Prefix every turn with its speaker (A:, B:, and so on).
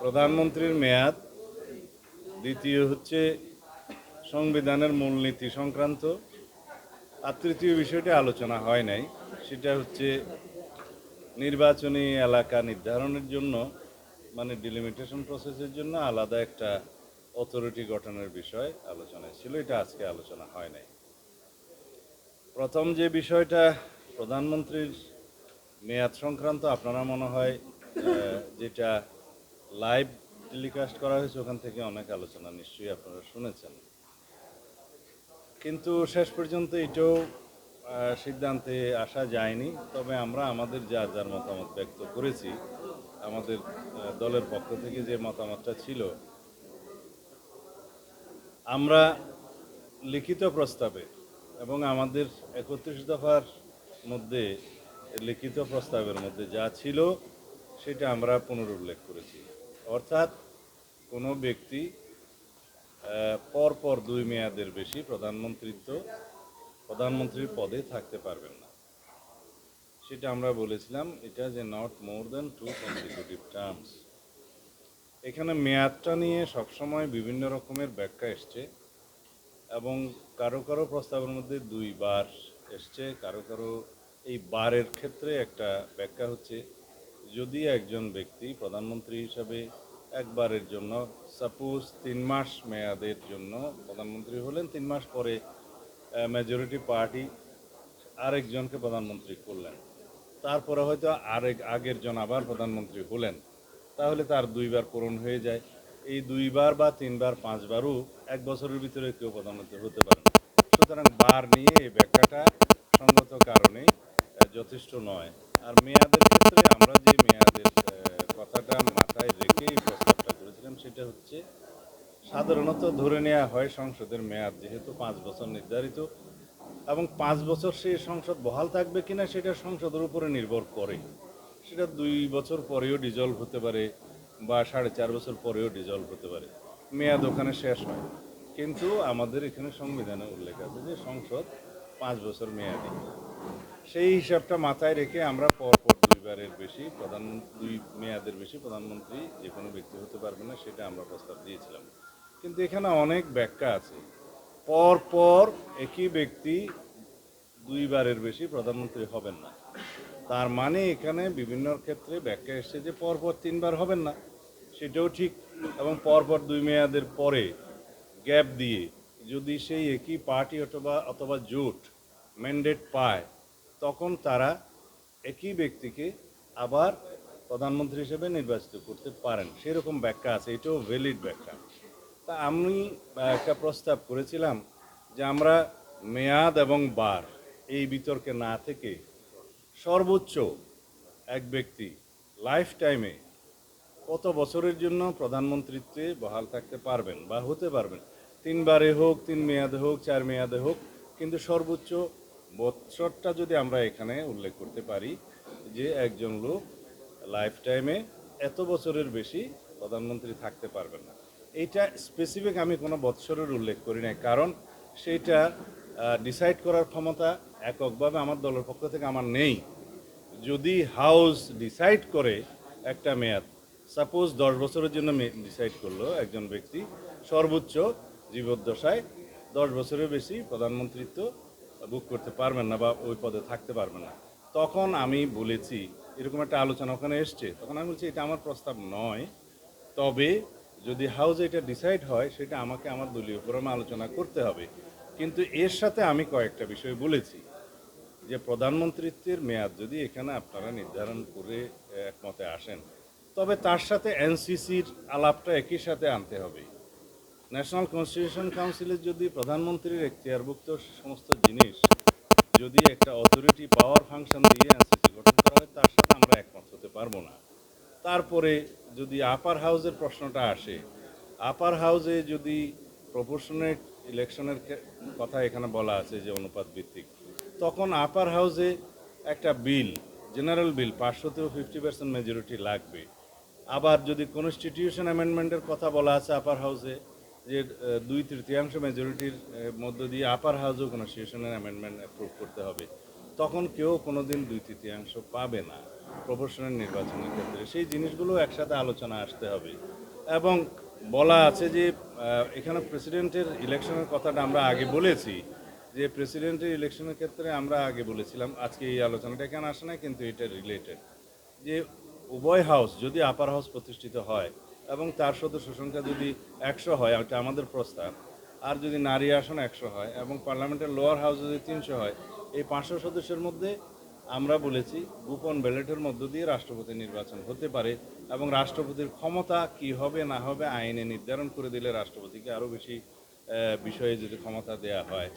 A: প্রধানমন্ত্রীর মেয়াদ দ্বিতীয় হচ্ছে সংবিধানের মূলনীতি সংক্রান্ত। আর তৃতীয় বিষয়টি আলোচনা হয় নাই, সেটা হচ্ছে নির্বাচনী এলাকা নির্ধারণের জন্য মানে ডিলিমিটেশন প্রসেসের জন্য আলাদা একটা অথরিটি গঠনের বিষয় আলোচনায় ছিল, এটা আজকে আলোচনা হয় নাই। প্রথম যে বিষয়টা, প্রধানমন্ত্রীর মেয়াদ সংক্রান্ত আপনারা মনে হয় যেটা লাইভ টেলিকাস্ট করা হয়েছে, ওখান থেকে অনেক আলোচনা নিশ্চয়ই আপনারা শুনেছেন। কিন্তু শেষ পর্যন্ত এটাও সিদ্ধান্তে আসা যায়নি। তবে আমরা আমাদের যার যার মতামত ব্যক্ত করেছি, আমাদের দলের পক্ষ থেকে যে মতামতটা ছিল, আমরা লিখিত প্রস্তাবে এবং আমাদের একত্রিশ দফার মধ্যে, লিখিত প্রস্তাবের মধ্যে যা ছিল, সেটা আমরা পুনরুল্লেখ করেছি। অর্থাৎ কোনো ব্যক্তি পরপর দুই মেয়াদের বেশি প্রধানমন্ত্রিত্ব প্রধানমন্ত্রীর পদে থাকতে পারবেন না। সেটা আমরা বলেছিলাম এটা যে not more than two consecutive terms এখানে মেয়াদটা নিয়ে সবসময় বিভিন্ন রকমের ব্যাখ্যা এসছে এবং কারও কারও প্রস্তাবের মধ্যে দুইবার এসছে, কারও কারও এই বারের ক্ষেত্রে একটা ব্যাখ্যা হচ্ছে। যদি একজন ব্যক্তি প্রধানমন্ত্রী হিসাবে একবারের জন্য সাপোজ তিন মাস মেয়াদের জন্য প্রধানমন্ত্রী হলেন, তিন মাস পরে মেজরিটি পার্টি আরেকজনকে প্রধানমন্ত্রী করলেন, তারপরে হয়তো আরেক, আগের জন আবার প্রধানমন্ত্রী হলেন, তাহলে তার দুইবার পূরণ হয়ে যায়। এই দুইবার বা তিনবার, পাঁচবারও এক বছরের ভিতরে কেউ প্রধানমন্ত্রী হতে পারে সুতরাং বার নিয়ে এই ব্যাখ্যাটা সঙ্গত কারণে যথেষ্ট নয়। আর মেয়াদের ক্ষেত্রে আমরা যে মেয়াদের আহ, কথাটা মাথায় রেখে এই প্রস্তাবটা করেছিলাম সেটা হচ্ছে সাধারণত ধরে নেওয়া হয় সংসদের মেয়াদ, যেহেতু পাঁচ বছর নির্ধারিত। এবং পাঁচ বছর সেই সংসদ বহাল থাকবে কিনা সেটা সংসদের উপরে নির্ভর করে। সেটা দুই বছর পরেও ডিজলভ হতে পারে বা সাড়ে চার বছর পরেও ডিজলভ হতে পারে। মেয়াদ ওখানে শেষ হয়। কিন্তু আমাদের এখানে সংবিধানে উল্লেখ আছে যে সংসদ পাঁচ বছর মেয়াদি। সেই হিসাবটা মাথায় রেখে আমরা পরপর দুইবারের বেশি প্রধান, দুই মেয়াদের বেশি প্রধানমন্ত্রী যে কোনো ব্যক্তি হতে পারবে না, সেটা আমরা প্রস্তাব দিয়েছিলাম। কিন্তু এখানে অনেক ব্যাখ্যা আছে। পর পর একই ব্যক্তি দুইবারের বেশি প্রধানমন্ত্রী হবেন না। তার মানে এখানে বিভিন্ন ক্ষেত্রে ব্যাখ্যা এসছে যে পরপর তিনবার হবেন না। সেটাও ঠিক এবং পরপর দুই মেয়াদের পরে গ্যাপ দিয়ে যদি সেই একই পার্টি অথবা অথবা জোট ম্যান্ডেট পায়, তখন তারা একই ব্যক্তিকে আবার প্রধানমন্ত্রী হিসেবে নির্বাচিত করতে পারেন। সেরকম ব্যাখ্যা আছে, এটাও ভ্যালিড ব্যাখ্যা। তা আমি একটা প্রস্তাব করেছিলাম যে আমরা মেয়াদ এবং বার এই বিতর্কে না থেকে সর্বোচ্চ এক ব্যক্তি লাইফ টাইমে কত বছরের জন্য প্রধানমন্ত্রীত্বে বহাল থাকতে পারবেন বা হতে পারবেন? তিনবারে হোক, তিন মেয়াদে হোক, চার মেয়াদে হোক, কিন্তু সর্বোচ্চ বৎসরটা যদি আমরা এখানে উল্লেখ করতে পারি যে একজন লোক লাইফ টাইমে এত বছরের বেশি প্রধানমন্ত্রী থাকতে পারবেন না। এইটা স্পেসিফিক আমি কোনো বৎসরের উল্লেখ করি নাই। কারণ সেইটা ডিসাইড করার ক্ষমতা এককভাবে আমার দলের পক্ষ থেকে আমার নেই। যদি হাউস ডিসাইড করে একটা মেয়াদ সাপোজ দশ বছরের জন্য ডিসাইড করল একজন ব্যক্তি, সর্বোচ্চ জীবদ্দশায় দশ বছরের বেশি প্রধানমন্ত্রিত্ব বুক করতে পারবেন না বা ওই পদে থাকতে পারবেন না। তখন আমি বলেছি, এরকম একটা আলোচনা ওখানে এসছে, তখন আমি বলছি, এটা আমার প্রস্তাব নয়। তবে যদি হাউসে এটা ডিসাইড হয়, সেটা আমাকে আমার দলীয় ফোরামে আলোচনা করতে হবে। কিন্তু এর সাথে আমি কয়েকটা বিষয় বলেছি। যে প্রধানমন্ত্রিত্বের মেয়াদ যদি এখানে আপনারা নির্ধারণ করে একমতে আসেন, তবে তার সাথে এনসিসির আলাপটা একই সাথে আনতে হবে। ন্যাশনাল কনস্টিটিউশন কাউন্সিলের যদি প্রধানমন্ত্রীর এখতিয়ারভুক্ত সমস্ত জিনিস যদি একটা অথরিটি পাওয়ার ফাংশন দিয়ে এনসিসি গঠন করা হয়, তার সাথে আমরা একমত হতে পারব না। তারপরে যদি আপার হাউজের প্রশ্নটা আসে আপার হাউসে যদি প্রপোর্শনেট ইলেকশনের কথা এখানে বলা আছে যে অনুপাত ভিত্তিক, তখন আপার হাউসে একটা বিল জেনারেল বিল পাঁচশোতেও ফিফটি পার্সেন্ট মেজরিটি লাগবে। আবার যদি কনস্টিটিউশন অ্যামেন্ডমেন্টের কথা বলা আছে আপার হাউসে যে দুই তৃতীয়াংশ মেজরিটির মধ্য দিয়ে আপার হাউসেও কনস্টিটিউশনের অ্যামেন্ডমেন্ট অ্যাপ্রুভ করতে হবে, তখন কেউ কোনো দিন দুই তৃতীয়াংশ পাবে না। প্রফেশনাল নির্বাচনের ক্ষেত্রে, সেই জিনিসগুলো একসাথে আলোচনা আসতে হবে। এবং বলা আছে যে এখানে প্রেসিডেন্টের ইলেকশনের কথাটা আমরা আগে বলেছি, যে প্রেসিডেন্টের ইলেকশনের ক্ষেত্রে আমরা আগে বলেছিলাম, আজকে এই আলোচনাটা এখানে আসে না কিন্তু এটা রিলেটেড যে উভয় হাউস যদি আপার হাউস প্রতিষ্ঠিত হয়, এবং তার সদস্য সংখ্যা যদি একশো হয়, এটা আমাদের প্রস্তাব, আর যদি নারী আসন একশো হয়, এবং পার্লামেন্টের লোয়ার হাউস যদি তিনশো হয়, এই পাঁচশো সদস্যের মধ্যে আমরা বলেছি গোপন ব্যালটের মধ্য দিয়ে রাষ্ট্রপতি নির্বাচন হতে পারে এবং রাষ্ট্রপতির ক্ষমতা কি হবে, না হবে, আইনে নির্ধারণ করে দিলে রাষ্ট্রপতিকে আরও বেশি বিষয়ে যদি ক্ষমতা দেয়া হয়।